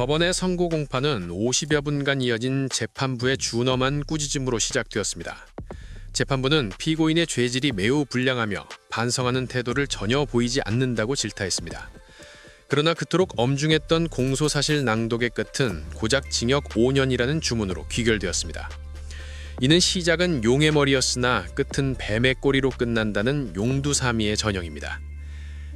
법원의 선고 공판은 50여 분간 이어진 재판부의 준엄한 꾸짖음으로 시작되었습니다. 재판부는 피고인의 죄질이 매우 불량하며 반성하는 태도를 전혀 보이지 않는다고 질타했습니다. 그러나 그토록 엄중했던 공소사실 낭독의 끝은 고작 징역 5년이라는 주문으로 귀결되었습니다. 이는 시작은 용의 머리였으나 끝은 뱀의 꼬리로 끝난다는 용두사미의 전형입니다.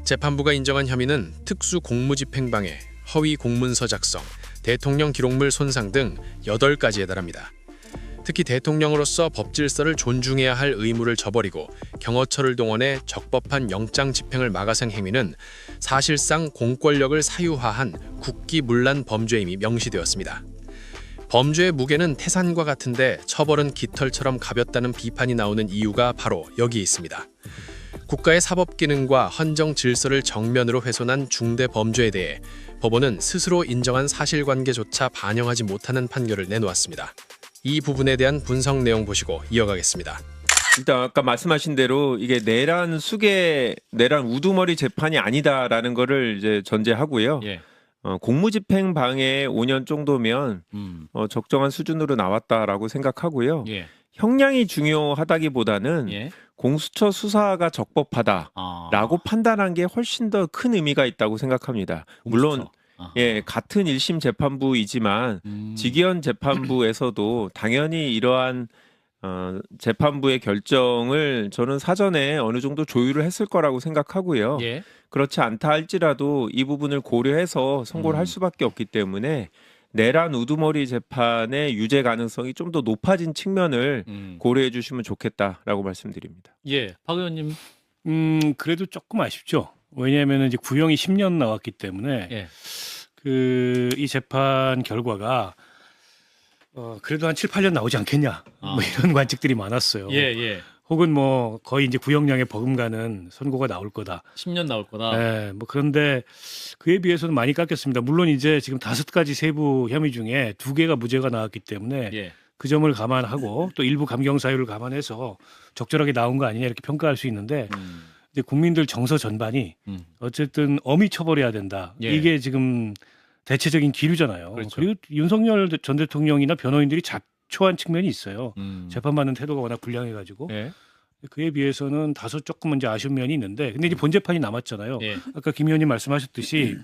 재판부가 인정한 혐의는 특수 공무집행방해, 허위 공문서 작성, 대통령 기록물 손상 등 8가지에 달합니다. 특히 대통령으로서 법 질서를 존중해야 할 의무를 저버리고 경호처를 동원해 적법한 영장 집행을 막아생 행위는 사실상 공권력을 사유화한 국기문란 범죄임이 명시되었습니다. 범죄의 무게는 태산과 같은데 처벌은 깃털처럼 가볍다는 비판이 나오는 이유가 바로 여기 있습니다. 국가의 사법 기능과 헌정 질서를 정면으로 훼손한 중대 범죄에 대해 법원은 스스로 인정한 사실관계조차 반영하지 못하는 판결을 내놓았습니다. 이 부분에 대한 분석 내용 보시고 이어가겠습니다. 일단 아까 말씀하신 대로 이게 내란 수계 내란 우두머리 재판이 아니다라는 거를 이제 전제하고요. 예. 어, 공무집행 방해 5년 정도면 음. 어, 적정한 수준으로 나왔다라고 생각하고요. 예. 형량이 중요하다기보다는 예. 공수처 수사가 적법하다라고 아. 판단한 게 훨씬 더 큰 의미가 있다고 생각합니다. 물론 공수처. 아하. 예 같은 1심 재판부이지만 음. 직위원 재판부에서도 당연히 이러한 어, 재판부의 결정을 저는 사전에 어느 정도 조율을 했을 거라고 생각하고요. 예. 그렇지 않다 할지라도 이 부분을 고려해서 선고를 음. 할 수밖에 없기 때문에 내란 우두머리 재판의 유죄 가능성이 좀 더 높아진 측면을 음. 고려해 주시면 좋겠다라고 말씀드립니다. 예. 박 의원님. 음, 그래도 조금 아쉽죠. 왜냐하면 이제 구형이 10년 나왔기 때문에 예. 그이 재판 결과가 어, 그래도 한 7, 8년 나오지 않겠냐. 아. 뭐 이런 관측들이 많았어요. 예, 예. 혹은 뭐 거의 이제 구형량에 버금가는 선고가 나올 거다. 10년 나올 거다. 예, 뭐 그런데 그에 비해서는 많이 깎였습니다. 물론 이제 지금 다섯 가지 세부 혐의 중에 두 개가 무죄가 나왔기 때문에 예. 그 점을 감안하고 또 일부 감경 사유를 감안해서 적절하게 나온 거 아니냐 이렇게 평가할 수 있는데 음. 이제 국민들 정서 전반이 음. 어쨌든 엄히 처벌해야 된다. 예. 이게 지금 대체적인 기류잖아요. 그렇죠. 리고 윤석열 전 대통령이나 변호인들이 자 초한 측면이 있어요. 음. 재판받는 태도가 워낙 불량해가지고 예. 그에 비해서는 다소 조금 이제 아쉬운 면이 있는데 근데 이제 본재판이 남았잖아요. 예. 아까 김 의원님 말씀하셨듯이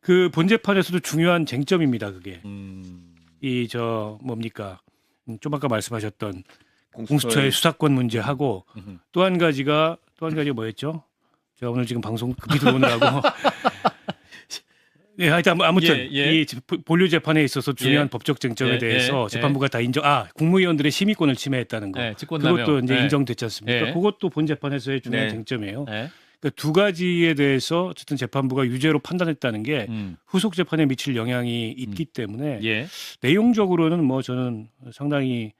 그 본재판에서도 중요한 쟁점입니다. 그게 음. 이저 뭡니까 음, 좀 아까 말씀하셨던 공수처의 수사권 문제하고. 또 한 가지가 또 한 가지가 뭐였죠? 제가 오늘 지금 방송 급히 들어오느라고 예, 하여튼 아무- 아무튼 예, 예. 이 지- 본료 재판에 있어서 중요한 예. 법적 쟁점에 예, 대해서 예, 재판부가 다 인정. 아 국무위원들의 심의권을 침해했다는 거. 예. 그것도 이제 예. 인정됐지 않습니까? 예. 그것도 본 재판에서의 중요한 네. 쟁점이에요. 예. 그러니까 두 가지에 대해서 어쨌든 재판부가 유죄로 판단했다는 게 음. 후속 재판에 미칠 영향이 있기 때문에 예. 내용적으로는 뭐 저는 상당히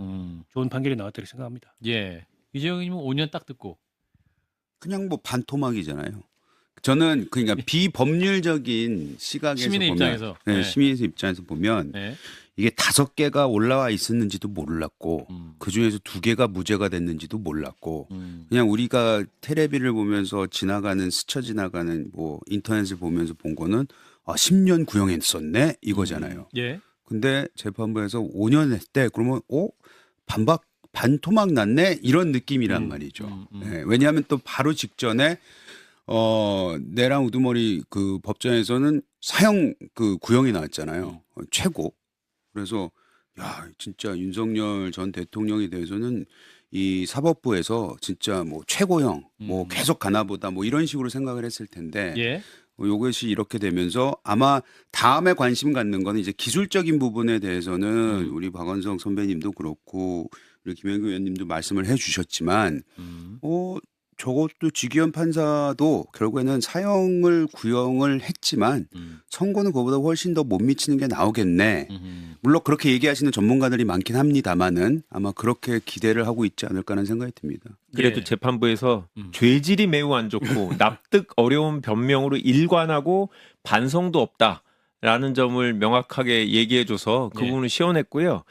음. 좋은 판결이 나왔다고 생각합니다. 예. 이재용 님은 5년 딱 듣고. 그냥 뭐 반토막이잖아요. 저는 그러니까 비법률적인 시각에서 시민의 보면 입장에서. 네, 네. 시민의 입장에서 보면 예. 이게 다섯 개가 올라와 있었는지도 몰랐고 음. 그 중에서 두 개가 무죄가 됐는지도 몰랐고 음. 그냥 우리가 테레비를 보면서 지나가는 스쳐 지나가는 뭐 인터넷을 보면서 본 거는 아 10년 구형했었네 이거잖아요. 예. 근데 재판부에서 5년 했대 그러면 어 반박 반토막 났네 이런 느낌이란 음, 말이죠. 음, 음. 예, 왜냐하면 또 바로 직전에 어 내랑 우두머리 그 법정에서는 사형 그 구형이 나왔잖아요. 어, 최고. 그래서 야 진짜 윤석열 전 대통령에 대해서는 이 사법부에서 진짜 뭐 최고형 뭐 음. 계속 가나보다 뭐 이런 식으로 생각을 했을 텐데 예. 어, 요것이 이렇게 되면서 아마 다음에 관심 갖는 거는 이제 기술적인 부분에 대해서는 음. 우리 박원성 선배님도 그렇고 우리 김영규 의원님도 말씀을 해주셨지만 음. 어 저것도 지기현 판사도 결국에는 사형을 구형을 했지만 음. 선고는 그보다 훨씬 더 못 미치는 게 나오겠네. 음. 물론 그렇게 얘기하시는 전문가들이 많긴 합니다만은 아마 그렇게 기대를 하고 있지 않을까라는 생각이 듭니다. 그래도 예. 재판부에서 음. 죄질이 매우 안 좋고 납득 어려운 변명으로 일관하고 반성도 없다라는 점을 명확하게 얘기해줘서 그 예. 부분을 시원했고요.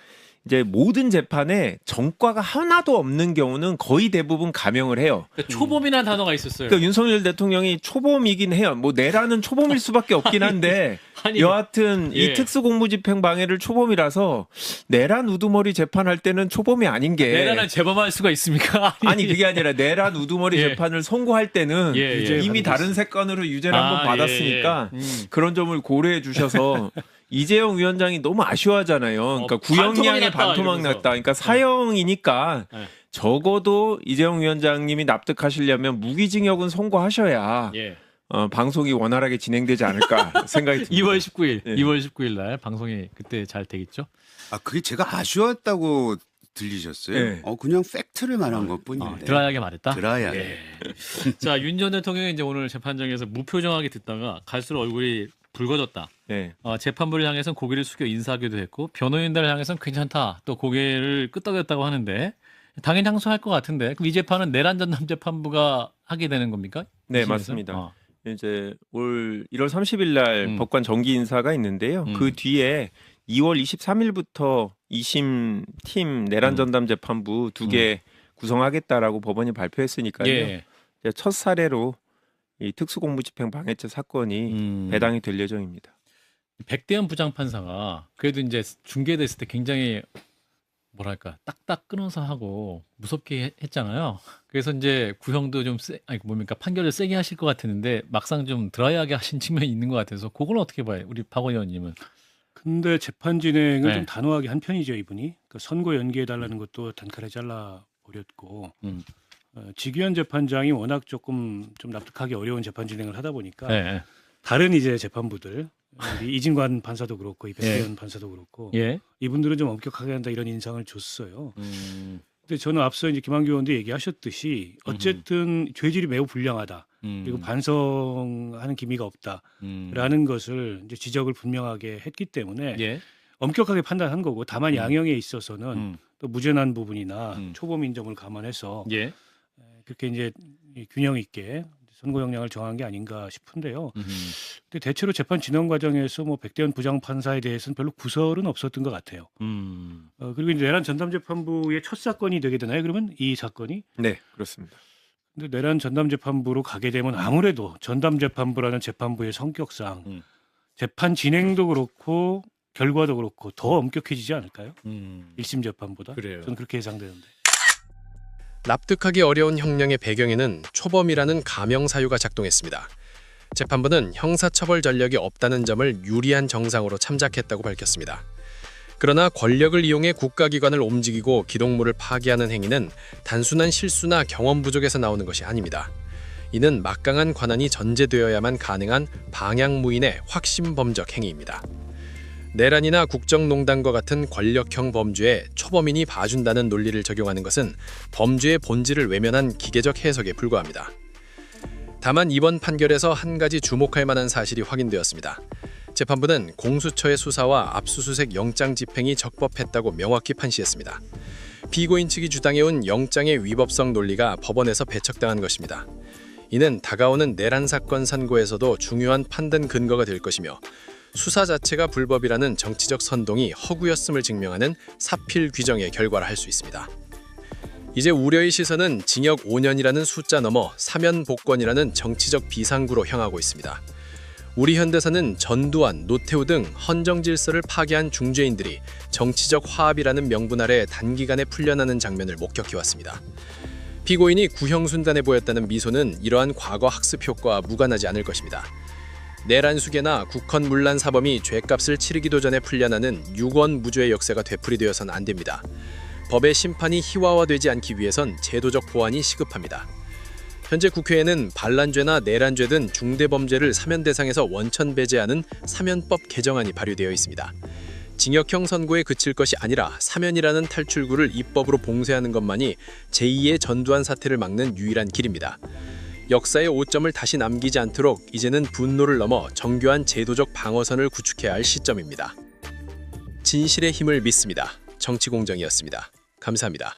이제 모든 재판에 전과가 하나도 없는 경우는 거의 대부분 감형을 해요. 그러니까 초범이라는 단어가 있었어요. 그러니까 윤석열 대통령이 초범이긴 해요. 뭐 내라는 초범일 수밖에 없긴 한데 아니, 여하튼 예. 이 특수공무집행 방해를 초범이라서 내란 우두머리 재판할 때는 초범이 아닌 게 내란을 재범할 수가 있습니까? 아니 그게 아니라 내란 우두머리 예. 재판을 선고할 때는 예, 예. 이미 다른 세건으로 유죄를 아, 한번 받았으니까 예, 예. 음. 그런 점을 고려해 주셔서 이재용 위원장이 너무 아쉬워하잖아요. 그러니까 어, 구형량에 났다, 반토막. 났다. 그러니까 사형이니까 네. 적어도 이재용 위원장님이 납득하시려면 무기징역은 선고하셔야 예. 어, 방송이 원활하게 진행되지 않을까 생각이 듭니다. 2월 19일, 예. 2월 19일 날 방송이 그때 잘 되겠죠? 아 그게 제가 아쉬웠다고 들리셨어요? 네. 어 그냥 팩트를 말한 어, 것뿐인데. 드라이하게 말했다. 드라이하게. 예. 자, 윤 전 대통령이 이제 오늘 재판장에서 무표정하게 듣다가 갈수록 얼굴이 붉어졌다. 네. 어, 재판부를 향해서는 고개를 숙여 인사하기도 했고 변호인들을 향해서는 괜찮다. 또 고개를 끄덕였다고 하는데 당연히 항소할 것 같은데 그럼 이 재판은 내란 전담 재판부가 하게 되는 겁니까? 네, 이심에서? 맞습니다. 어. 이제 올 1월 30일 날 음. 법관 정기 인사가 있는데요. 음. 그 뒤에 2월 23일부터 2심 팀 내란 음. 전담 재판부 두개 구성하겠다라고 법원이 발표했으니까요. 예. 첫 사례로 이 특수공무집행 방해죄 사건이 음. 배당이 될 예정입니다. 백대현 부장판사가 그래도 이제 중계됐을 때 굉장히 뭐랄까 딱딱 끊어서 하고 무섭게 해- 했잖아요. 그래서 이제 구형도 좀 세, 아니 뭡니까 판결을 세게 하실 것 같았는데 막상 좀 드라이하게 하신 측면이 있는 것 같아서 그걸 어떻게 봐요, 우리 박 의원님은? 근데 재판 진행을 네. 좀 단호하게 한 편이죠 이분이. 그 선고 연기해 달라는 것도 단칼에 잘라 버렸고 음. 어, 지규현 재판장이 워낙 조금 좀 납득하기 어려운 재판 진행을 하다 보니까 네. 다른 이제 재판부들 이진관 판사도 그렇고 이 백대현 판사도 그렇고 예. 이분들은 좀 엄격하게 한다 이런 인상을 줬어요. 음. 근데 저는 앞서 이제 김한규 의원도 얘기하셨듯이 어쨌든 죄질이 매우 불량하다 음. 그리고 반성하는 기미가 없다라는 음. 것을 이제 지적을 분명하게 했기 때문에 예. 엄격하게 판단한 거고 다만 음. 양형에 있어서는 음. 또 무죄난 부분이나 음. 초범 인정을 감안해서 예. 그렇게 이제 이 균형 있게 선고 형량을 정한 게 아닌가 싶은데요. 음. 근데 대체로 재판 진행 과정에서 뭐 백대현 부장 판사에 대해서는 별로 구설은 없었던 것 같아요. 음. 어, 그리고 이제 내란 전담 재판부의 첫 사건이 되게 되나요? 그러면 이 사건이? 네, 그렇습니다. 근데 내란 전담 재판부로 가게 되면 아무래도 전담 재판부라는 재판부의 성격상 음. 재판 진행도 그렇고 결과도 그렇고 더 엄격해지지 않을까요? 음. 일심 재판보다. 그래요. 저는 그렇게 예상되는데. 납득하기 어려운 형량의 배경에는 초범이라는 가명 사유가 작동했습니다. 재판부는 형사처벌 전력이 없다는 점을 유리한 정상으로 참작했다고 밝혔습니다. 그러나 권력을 이용해 국가기관을 움직이고 기동물을 파괴하는 행위는 단순한 실수나 경험 부족에서 나오는 것이 아닙니다. 이는 막강한 관한이 전제되어야만 가능한 방향무인의 확신범적 행위입니다. 내란이나 국정농단과 같은 권력형 범죄에 초범인이 봐준다는 논리를 적용하는 것은 범죄의 본질을 외면한 기계적 해석에 불과합니다. 다만 이번 판결에서 한 가지 주목할 만한 사실이 확인되었습니다. 재판부는 공수처의 수사와 압수수색 영장 집행이 적법했다고 명확히 판시했습니다. 피고인 측이 주장해온 영장의 위법성 논리가 법원에서 배척당한 것입니다. 이는 다가오는 내란 사건 선고에서도 중요한 판단 근거가 될 것이며 수사 자체가 불법이라는 정치적 선동이 허구였음을 증명하는 사필 규정의 결과라 할 수 있습니다. 이제 우려의 시선은 징역 5년이라는 숫자 넘어 사면 복권이라는 정치적 비상구로 향하고 있습니다. 우리 현대사는 전두환, 노태우 등 헌정 질서를 파괴한 중죄인들이 정치적 화합이라는 명분 아래 단기간에 풀려나는 장면을 목격해 왔습니다. 피고인이 구형순단해 보였다는 미소는 이러한 과거 학습 효과와 무관하지 않을 것입니다. 내란 수계나 국헌 문란 사범이 죄값을 치르기도 전에 풀려나는 유권 무죄의 역사가 되풀이되어서는 안 됩니다. 법의 심판이 희화화되지 않기 위해선 제도적 보완이 시급합니다. 현재 국회에는 반란죄나 내란죄 등 중대 범죄를 사면 대상에서 원천 배제하는 사면법 개정안이 발의되어 있습니다. 징역형 선고에 그칠 것이 아니라 사면이라는 탈출구를 입법으로 봉쇄하는 것만이 제2의 전두환 사태를 막는 유일한 길입니다. 역사의 오점을 다시 남기지 않도록 이제는 분노를 넘어 정교한 제도적 방어선을 구축해야 할 시점입니다. 진실의 힘을 믿습니다. 정치공정이었습니다. 감사합니다.